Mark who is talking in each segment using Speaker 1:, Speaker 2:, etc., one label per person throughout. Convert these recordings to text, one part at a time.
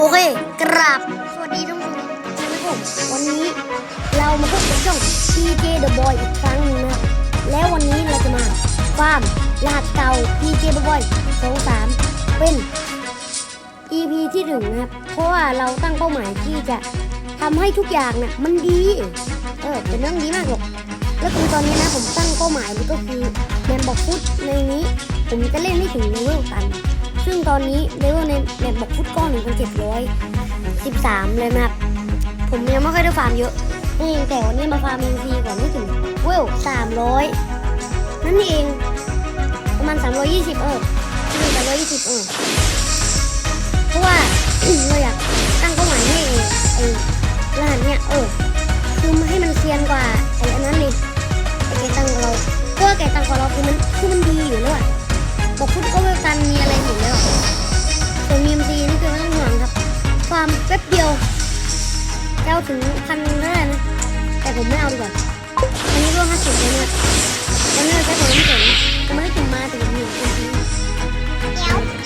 Speaker 1: โอเค กราบ สวัสดีทุกคนนะครับผมวันนี้เรามาพบกับช่อง PJ The Boy อีกครั้งหนึงนะ แล้ววันนี้เราจะมาฟาร์มรหัสเก่า PJ The Boy 23 เป็น EP ที่หนึ่งนะครับ เพราะว่าเราตั้งเป้าหมายที่จะทำให้ทุกอย่างน่ะมันดี เออ เป็นเรื่องดีมากหรอก แล้วคือตอนนี้นะผมตั้งเป้าหมายมันก็คือแมนบอกฟุตในนี้ ผมจะเล่นให้ถึงเลเวลตัน ซึ่งตอนนี้เลเวลในแมนบอกฟุตก้อนหนึ่งพันเจ็ดร้อยสิบสามเลยนะครับ ผมยังไม่ค่อยได้ฟาร์มเยอะนี่แต่วันนี้มาฟาร์มอินซีก่อนไม่ถึงเวลสามร้อยนั่นเองประมาณสามร้อยยี่สิบเออสามร้อยยี่สิบเออเพราะว่าเราอยากตั้งเป้าหมายให้ไอ้รหัสเนี่ยเออคือให้มันเซียนกว่าไอ้อันนั้นเลยไอ้แกตังของเราเพราะว่าแกตังของเราคือมันคือมันดีอยู่แล้วอะ บอกคุณก็เวลกันมีอะไรอยู่แล้วอะส่วนมีมซีนี่คือไม่ต้องห่วงครับ ความแป๊บเดียวเจ้าถึงพันไหร่นะ แต่ผมไม่เอาดีกว่า อันนี้ร่วมห้าสิบเลยเนี่ยตอนนี้เราใช้ของน้ำแข็งก็ไม่ได้ถึงมาแต่ผมอยู่จริงๆเดี๋ยว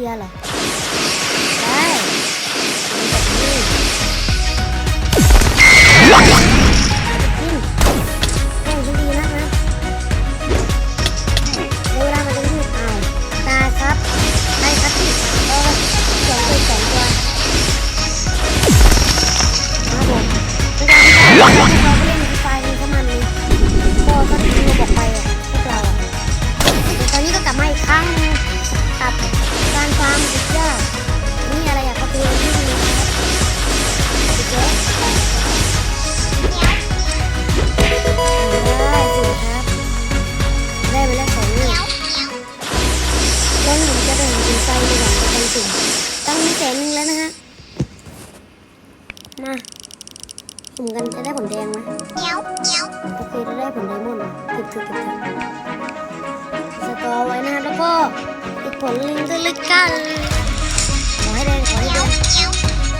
Speaker 1: ไม่ ไดมอนด์เก็บเถอะเก็บเถอะสกอร์ไว้นะแล้วก็อีกผลหนึงก็ลยกันขอให้แดงขอให้แดง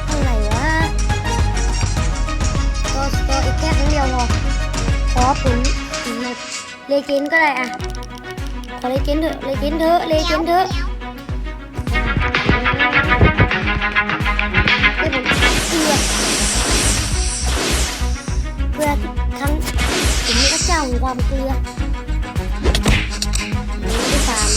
Speaker 1: เท่าไหร่วะก็สกอร์อีกแค่ครั้งเดียวพอขอผลเลเจนก็ได้อะขอเลเจนเถอะเลเจนเถอะเลเจนเถอะให้ผมเอือเพื่อครั้ง ผมมีพระเจ้าแห่งความเกลือมไม่ได้ฟาร์ม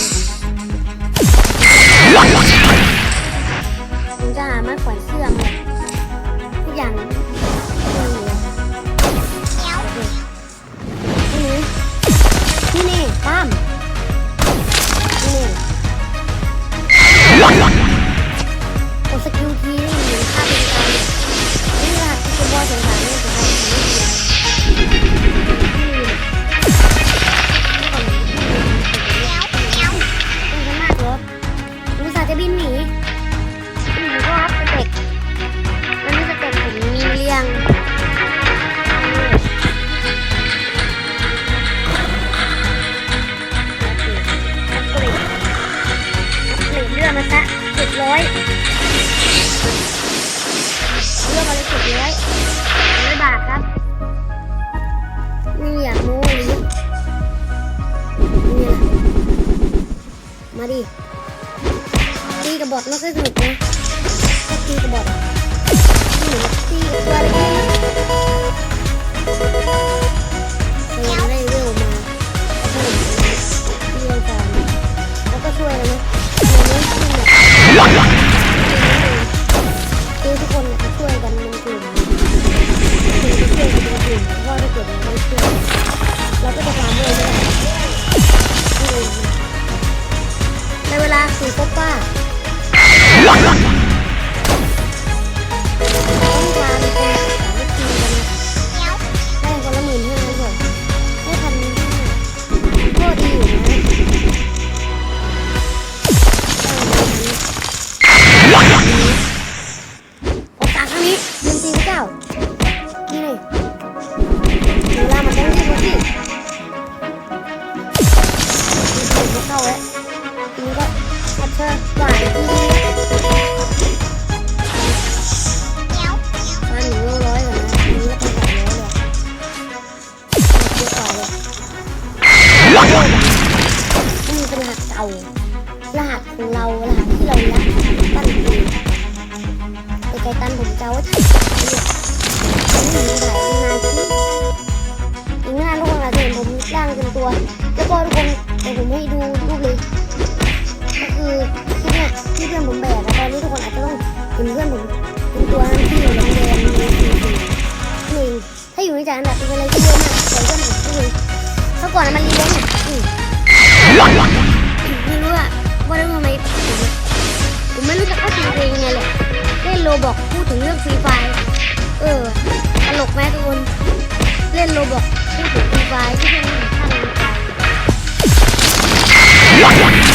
Speaker 1: เป็นเพื่อนผมเป็นตัวนั้นที่อยู่โรงเรียนหนึ่งหนึ่งถ้าอยู่ในจานแบบเป็นอะไรที่เยอะมากเต่ก็หนึ่งหนึ่งเมื่อก่อนมันเรีเวนไม่รู้อะว่าทำไรผมไม่รู้จักว่าทำเองไงเลยเล่นโลบอกพูดถึงเรื่องฟรีไฟเออตลกไหมทุกคนเล่นโลบอกพูดถึงฟรีไฟที่เพื่อนข้างไป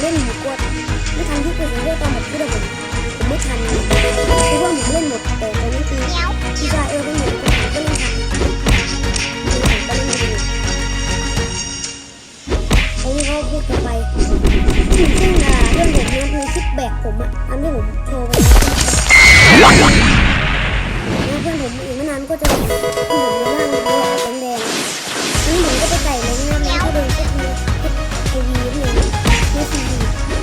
Speaker 1: เล่นหมดกดไม่ทันที่เป็นเรื่องตอนหมดที่เราผมผมไม่ทันเพรว่าผมเล่นหมดแต่ตอนนี้คือที่ชาเอลก็หมดก็ผมก็เล่นทันก็เอันนี้เขาพูดกัไปซึ่งเรื่องผมเนี่ยคือคลิปแบกผมอะอันนี้ผมโชว์ไปแล้วเพื่อนผมอีกไม่นานก็จะเห็นผมในร่างแดงแดงซึ่งผมก็ไปใส่เล้งน้ำแล้วก็โดนก็คือไอวีนี่ ซีซี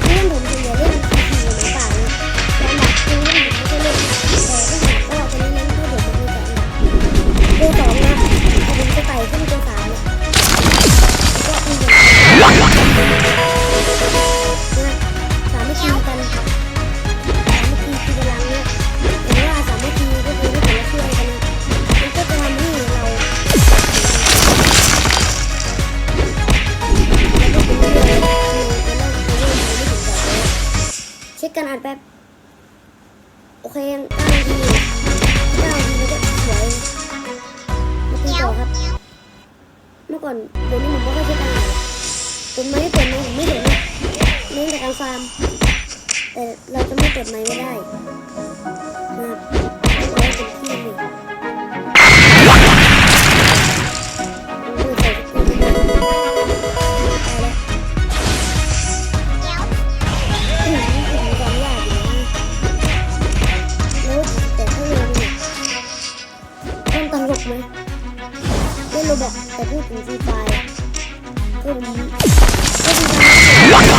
Speaker 1: เพื่อนผมจะเล่นซีซีหรือเปล่านะแต่หนักคือเล่นผมก็เล่นแต่ก็เห็น เป็นไม้เปิดไม้ผมไม่เห็นนะเล่นแต่การฟาร์มแต่เราจะไม่เปิดไม้ไม่ได้นะครับเอาไว้
Speaker 2: เป็
Speaker 1: นที่หนึ่งไหม
Speaker 2: เล่
Speaker 1: นโรบอกแต่พูดถึงฟรีไฟก็ดี What?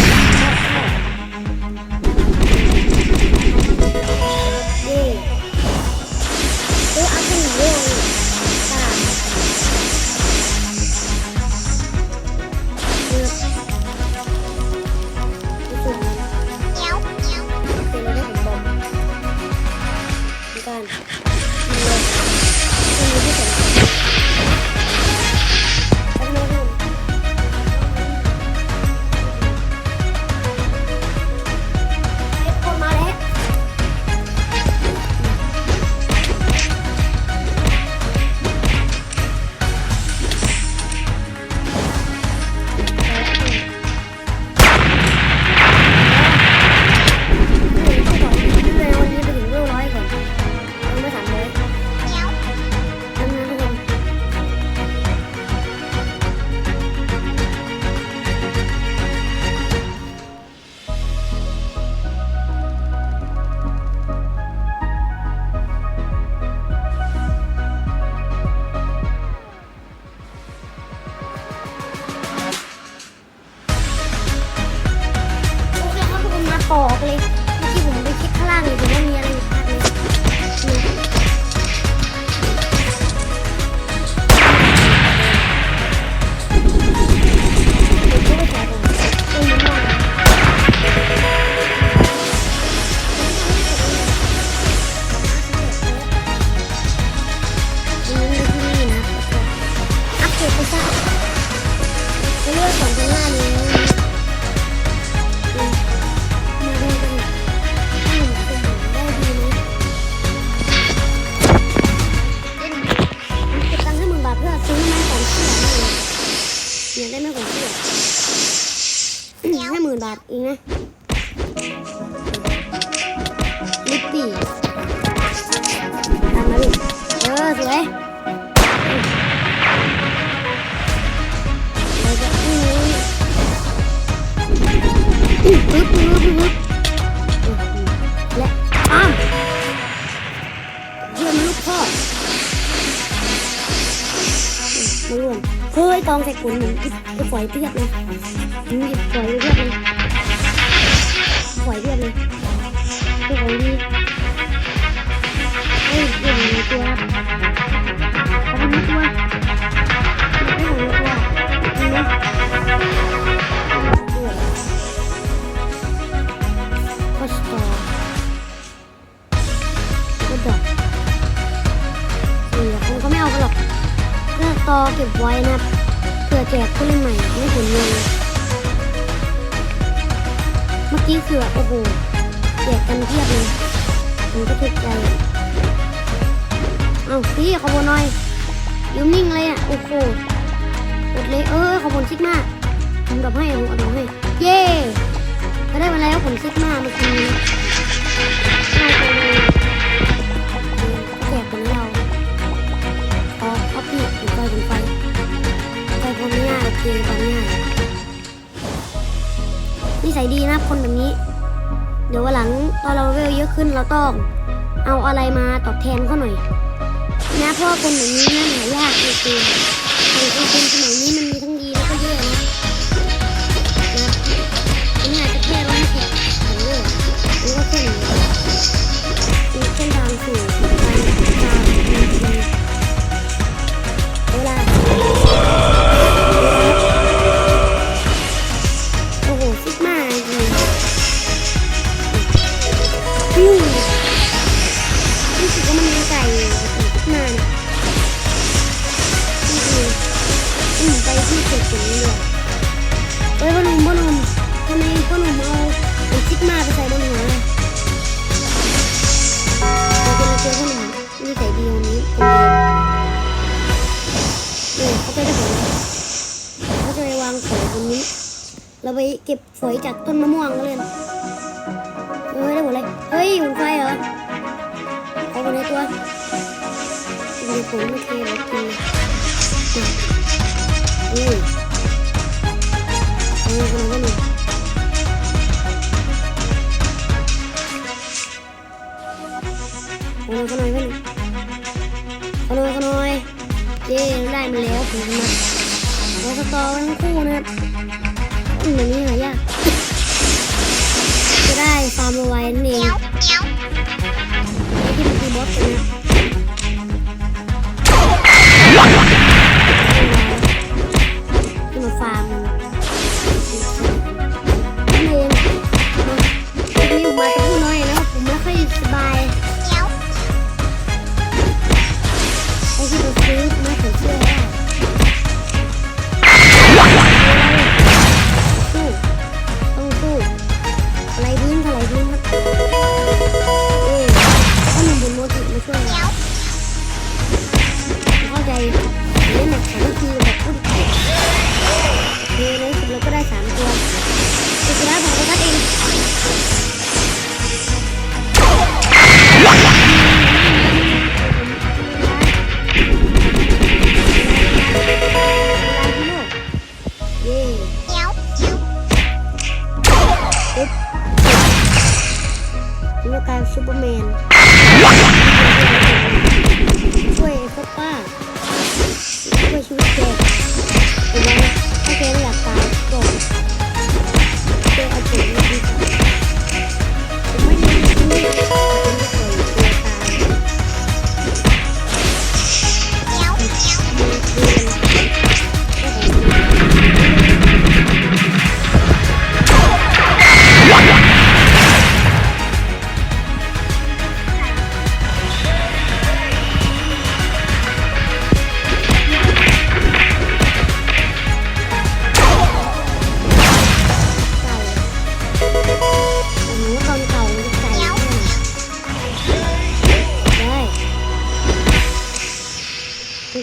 Speaker 1: ยากได้ไม้ของเชื่อห้าหมื่นบาทเองนะลิปปี้ตามมาดิเออสวยเราจะอื้ออื้อปึ๊บปึ๊บปึ๊บปึ๊บและอ้ามเยี่ยมลูกพ่อมาร่วม เฮ้ยกองใส่กุนหนึ่งก็ปล่อยเพียบเลยมึงหยิบปล่อยเรียบเลยปล่อยเรียบเลยตัวของดี ก็บไว้นะครับเผื่อแจกผู้เล่นใหม่ไม่ผลเงินเลยเมื่อกี้คือโอ้โหแจกกันเพียบเลยผมก็ถูกใจเอาพี่ขอบคุณหน่อยอยูนิ่งเลยอะโอ้โหกดเลยเออขอบคุณซิกมาผมดับให้ผมดับให้เย้ก็ได้มาแล้วผลซิกมาเมื่อกี้ ไฟความง่ายโอเคความง่ายนิสัยดีนะคนแบบนี้ เดี๋ยววันหลังตอนเราเวลเยอะขึ้นเราต้อง เอาอะไรมาตอบแทนเขาหน่อย นะเพราะคนแบบนี้นั่นหายากจริงๆคนคนสมัยนี้มัน เขาไปได้ผลเขาจะไปวางของตรงนี้ เราไปเก็บฝอยจากต้นมะม่วงกันเลยเฮ้ยได้หมดเลยเฮ้ยหุ่นไฟเหรอเอาไปในตัวอยู่ในผมไม่เคยเลยกินอืมเอ เจ้ได้มาแล้วถึงมาโอสตอทั้งคู่นะครับเหมือนี้หายากจะได้ฟาร์มเอาไว้นี่นเองที่มันคือบอสนะ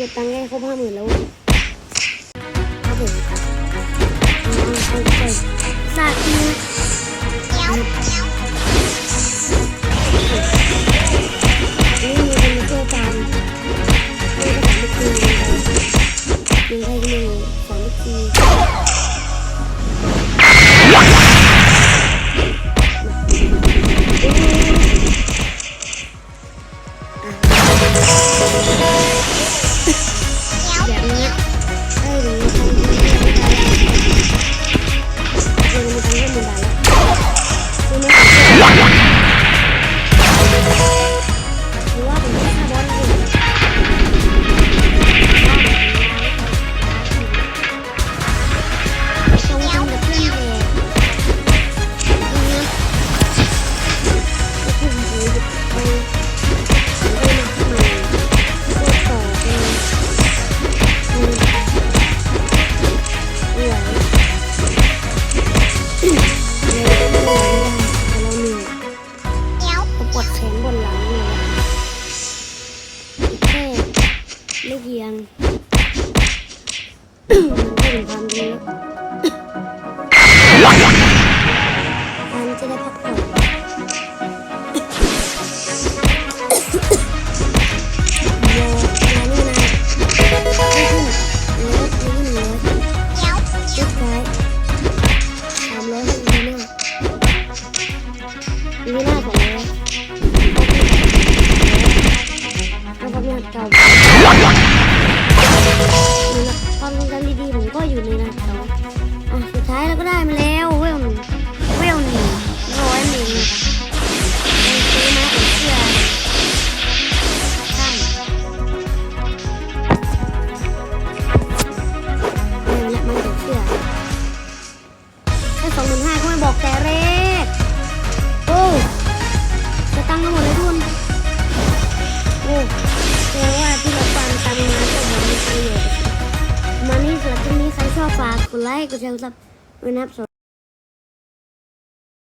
Speaker 1: เก็บตังค์ได้ครบห้าหมื่นแล้วครับผมครัไปไปสาธิตไม่มีคนเชื่อตามไม่ได้ทำทุกทีเลยยังไงก็ไม่รู้สามที Oh. I mean.